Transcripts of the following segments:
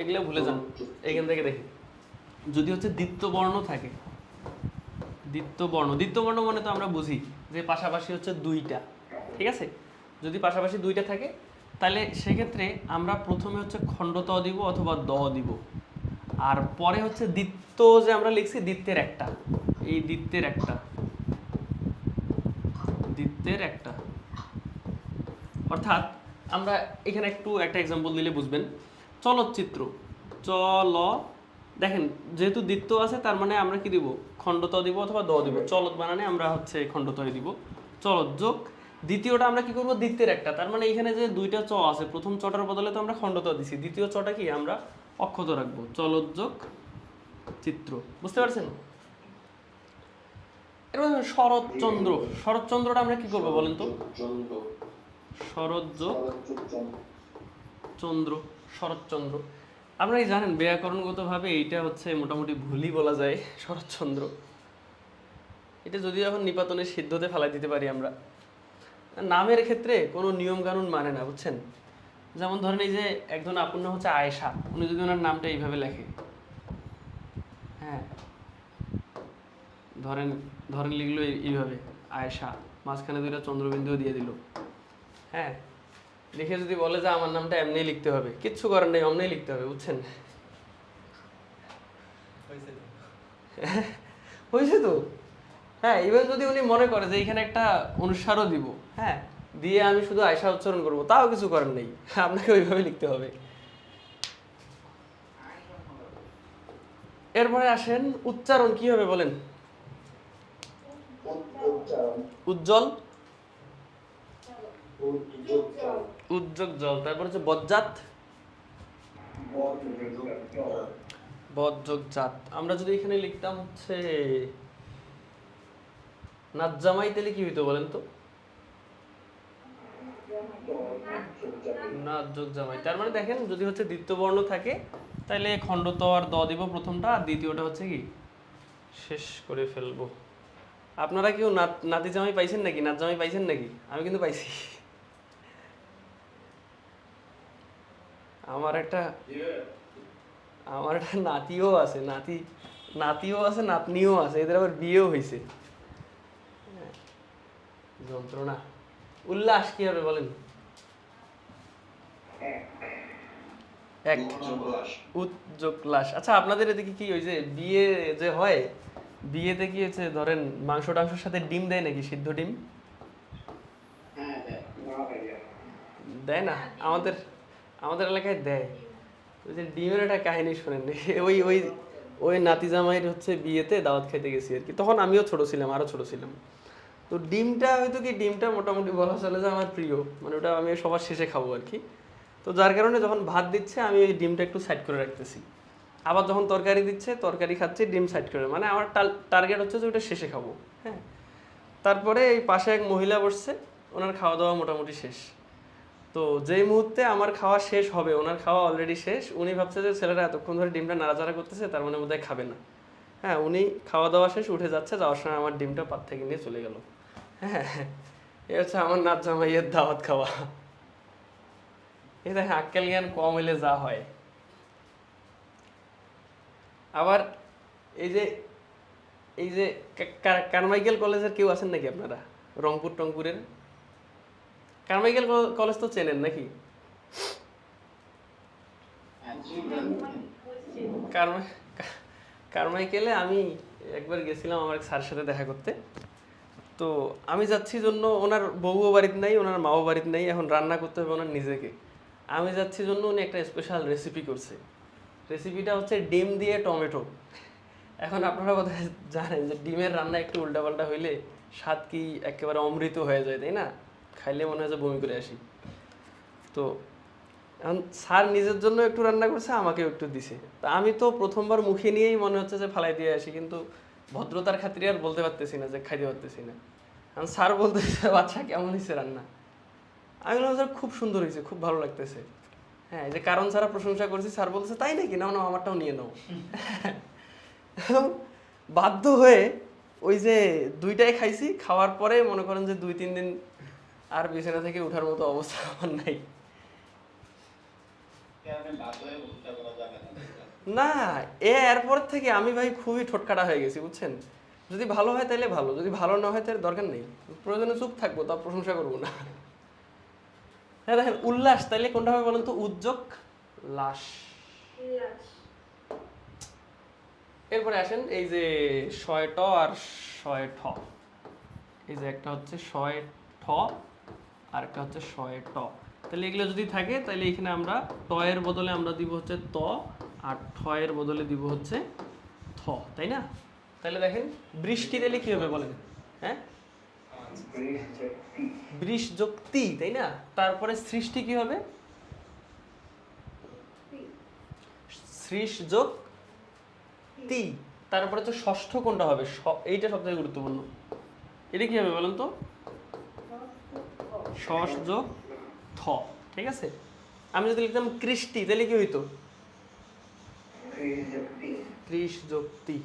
এগুলো ভুলে যান এখান থেকে দেখি। যদি হচ্ছে দ্বিত্ব বর্ণ থাকে দ্বিত্ব বর্ণ দ্বিত্ব বর্ণ মানে তো আমরা বুঝি যে পাশাপাশি হচ্ছে দুইটা, ঠিক আছে? যদি পাশাপাশি দুইটা থাকে, তাহলে সেক্ষেত্রে আমরা প্রথমে হচ্ছে খণ্ডত দিব অথবা দ দিব। আর পরে হচ্ছে দ্বিত্ব যে আমরা লিখছি, দ্বিত্বের একটা। এই দ্বিত্বের একটা। দ্বিত্বের একটা। অর্থাৎ আমরা এখানে একটু একটা এক্সাম্পল দিলে বুঝবেন। চলচ্চিত্র। চল দেখেন যেহেতু দ্বিত্ব আছে তার মানে আমরা কি দিব? খণ্ডত দিব অথবা দ দিব। চলত বানানে আমরা হচ্ছে খণ্ডত দিব। চলত যোগ। দ্বিতীয়টা আমরা কি করব? দ্বিতীয়ের একটা। তার মানে এখানে যে দুইটা চ আছে প্রথম চটার বদলে তো আমরা খণ্ডত দিছি। দ্বিতীয় চটা কি? আমরা অক্ষত রাখব। চলত যোগ চিত্র। বুঝতে পারছেন? এবার শরৎচন্দ্র। শরৎচন্দ্রটা আমরা কি করব বলেন তো? শরৎযোগ চন্দ্র চন্দ্র। শরৎচন্দ্র। আপনারা কি জানেন, ব্যাকরণগতভাবে এইটা হচ্ছে মোটামুটি ভুলই বলা যায় শরৎচন্দ্র। এটা যদি এখন নিপাতনের সিদ্ধতে ফেলাই দিতে পারি আমরা। নামের ক্ষেত্রে কোনো নিয়ম কানুন মানে না, বুঝছেন? যেমন ধরেন এই যে একজন আপনার হচ্ছে আয়েশা। উনি যদি ওনার নামটা এইভাবে লেখে। হ্যাঁ। ধরেন ধরেন লিখলো এইভাবে, আয়েশা। মাঝখানে দুইটা চন্দ্রবিন্দু দিয়ে দিল। হ্যাঁ? লিখে যদি বলে যে আমার নামটা এমনি লিখতে হবে কিচ্ছু করার নেই অমনি লিখতে হবে বুঝছেন? হয়েছে তো। হ্যাঁ এবার যদি উনি মনে করে যে এখানে একটা অনুসারও দিব হ্যাঁ দিয়ে আমি শুধু আয়সা উচ্চারণ করব তাও কিছু করার নেই আপনাকে ওইভাবে লিখতে হবে। এরপরে আসেন উচ্চারণ কি হবে বলেন? উজ্জ্বল। উজ্জ্বল। উদ্যোগ জল, তারপর হচ্ছে বজ্জাত। বজ্যোগ জাত আমরা যদি এখানে লিখতাম হচ্ছে নাচ জামাই তাহলে কি হইতো বলেন তো? যোগ জামাই তার মানে দেখেন, যদি হচ্ছে দ্বিতীয় বর্ণ থাকে, তাহলে খণ্ডত আর দ দিব প্রথমটা, আর দ্বিতীয়টা হচ্ছে কি? শেষ করে ফেলব। আপনারা কেউ নাত নাতি জামাই পাইছেন নাকি? নাচ জামাই পাইছেন নাকি? আমি কিন্তু পাইছি। আমার একটা আমার একটা নাতিও আছে নাতি নাতিও আছে নাতনিও আছে এদের আবার বিয়েও হয়েছে হ্যাঁ, যন্ত্রণা। উল্লাস কি হবে বলেন? এক। উজ্জোল্লাস আচ্ছা আপনাদের এদিকে কি ওই যে বিয়ে যে হয় বিয়েতে কি হচ্ছে ধরেন মাংস টাংসের সাথে ডিম দেয় নাকি সিদ্ধ ডিম দেয় না আমাদের আমাদের এলাকায় দেয়। ওই যে ডিমের একটা কাহিনী শোনেন। ওই ওই ওই নাতি জামাইয়ের হচ্ছে বিয়েতে দাওয়াত খেতে গেছি আর কি। তখন আমিও ছোট ছিলাম আরও ছোট ছিলাম। তো ডিমটা হয়তো কি, ডিমটা মোটামুটি বলা চলে যে আমার প্রিয়। মানে ওটা আমি সবার শেষে খাব আর কি। তো যার কারণে যখন ভাত দিচ্ছে, আমি ওই ডিমটা একটু সাইড করে রাখতেছি। আবার যখন তরকারি দিচ্ছে, তরকারি খাচ্ছি, ডিম সাইড করে। মানে আমার টার্গেট হচ্ছে যে ওটা শেষে খাব হ্যাঁ। তারপরে এই পাশে এক মহিলা বসছে, ওনার খাওয়া দাওয়া মোটামুটি শেষ। তো যেই মুহূর্তে আমার খাওয়া শেষ হবে, ওনার খাওয়া অলরেডি শেষ, উনি ভাবছে যে ছেলেরা এতক্ষণ ধরে ডিমটা নাড়াচাড়া করতেছে, তার মানে বোধহয় খাবে না। হ্যাঁ উনি খাওয়া দাওয়া শেষ, উঠে যাচ্ছে, যাওয়ার সময় আমার ডিমটা পাত থেকে নিয়ে চলে গেল। হ্যাঁ এ হচ্ছে আমার নাচ জামাইয়ের দাওয়াত খাওয়া। এই দেখেন, আক্কেল জ্ঞান কম এলে যা হয়। আবার এই যে এই যে কারমাইকেল কলেজের কেউ আছেন নাকি আপনারা? রংপুর টংপুরের কারমাইকেল কলেজ তো চেনেন নাকি? কারমা- কারমাইকেলে আমি একবার গেছিলাম আমার এক স্যারের সাথে দেখা করতে। তো আমি যাচ্ছি জন্য ওনার বউও বাড়িতে নাই, ওনার মাও বাড়িতে নাই, এখন রান্না করতে হবে ওনার নিজেকে। আমি যাচ্ছি জন্য উনি একটা স্পেশাল রেসিপি করছে। রেসিপিটা হচ্ছে ডিম দিয়ে টমেটো। এখন আপনারা বোধহয় জানেন যে ডিমের রান্না একটু উল্টাপাল্টা হইলে স্বাদ কি একেবারে অমৃত হয়ে যায়, তাই না? খাইলে মনে হয় যে বমি করে আসি। তো এখন স্যার নিজের জন্য একটু রান্না করছে, আমাকেও একটু দিছে। তা আমি তো প্রথমবার মুখে নিয়েই মনে হচ্ছে যে ফালাই দিয়ে আসি, কিন্তু ভদ্রতার খাতিরে আর বলতে পারতেছি না, যে খাইতে পারতেছি না। এখন স্যার বলতেছে, বাচ্চা, কেমন হয়েছে রান্না? আমি বললাম, স্যার, খুব সুন্দর হয়েছে খুব ভালো লাগতেছে। হ্যাঁ যে কারণ ছাড়া প্রশংসা করছি, স্যার বলতেছে তাই নাকি? নাও নাও, আমারটাও নিয়ে নাও। বাধ্য হয়ে ওই যে দুইটাই খাইছি, খাওয়ার পরে মনে করেন যে দুই, তিন দিন আর বিছানা থেকে ওঠার মতো অবস্থা আমার নাই। না এ এরপর থেকে আমি ভাই খুবই ঠোটকাটা হয়ে গেছি বুঝছেন? যদি ভালো হয় তাহলে ভালো যদি ভালো না হয় তাহলে দরকার নেই। প্রয়োজনে চুপ থাকব তা প্রশংসা করব না। হ্যাঁ দেখেন উল্লাস তাইলে কোনটা হবে বলুন তো? উদ্যোগ লাশ। এরপরে আসেন এই যে শয় ট আর শয় ঠ। এই যে একটা হচ্ছে শয় ঠ। আর একটা হচ্ছে শয় ট। তাহলে এগুলো যদি থাকে, তাহলে এখানে আমরা ট এর বদলে আমরা দিব হচ্ছে ত, আর ঠ এর বদলে দিব হচ্ছে থ, তাই না? তাহলে দেখেন, বৃষ্টি দিলে কি হবে বলেন? হ্যাঁ? বৃষ যোগ তি তাই না? তারপরে সৃষ্টি কি হবে? সৃষ যোগ তি তারপরে তো ষষ্ঠ কোনটা হবে? এইটা সবথেকে গুরুত্বপূর্ণ। এটা কি হবে বলুন তো? ষষ যোগ থ, ঠিক আছে? আমি যদি লিখতাম কৃষ্টি, তাহলে কি হইতো? ত্রিশ যোগ তি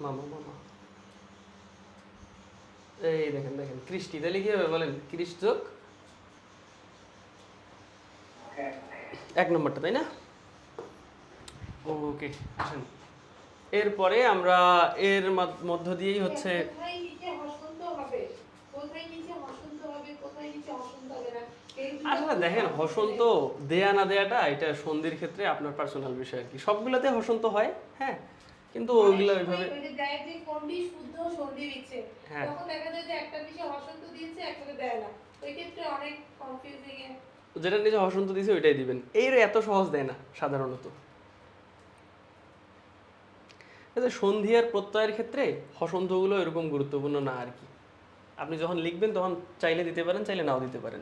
মামা মামা। এই দেখেন দেখেন, কৃষ্টি, তাহলে কি হবে বলেন? কৃষ যোগ এক নম্বরটা, তাই না? ওকে এরপরে আমরা এর মাধ- মধ্য দিয়েই হচ্ছে কোথায় নিচে হসন্ত হবে কোথায় নিচে হসন্ত হবে কোথায় নিচে হসন্ত হবে না এই দুটো আসলে দেখেন হসন্ত দেয়া না দেয়াটা এটা সন্ধির ক্ষেত্রে আপনার পার্সোনাল বিষয় আর কি। সবগুলোতে হসন্ত হয় হ্যাঁ। কিন্তু ওইগুলো ওইভাবে হ্যাঁ। তখন দেখা যায় যে একটা পিছে হসন্ত দিয়েছে একটাতে দেয় না। ওই ক্ষেত্রে অনেক কনফিউজিং এ। যেটা নিজে হসন্ত দিছে ওইটাই দিবেন। এর এত সহজ দেয় না সাধারণত। যে সন্ধি আর প্রত্যয়ের ক্ষেত্রে হসন্তগুলো এরকম গুরুত্বপূর্ণ না আর কি। আপনি যখন লিখবেন তখন চাইলে দিতে পারেন চাইলে নাও দিতে পারেন।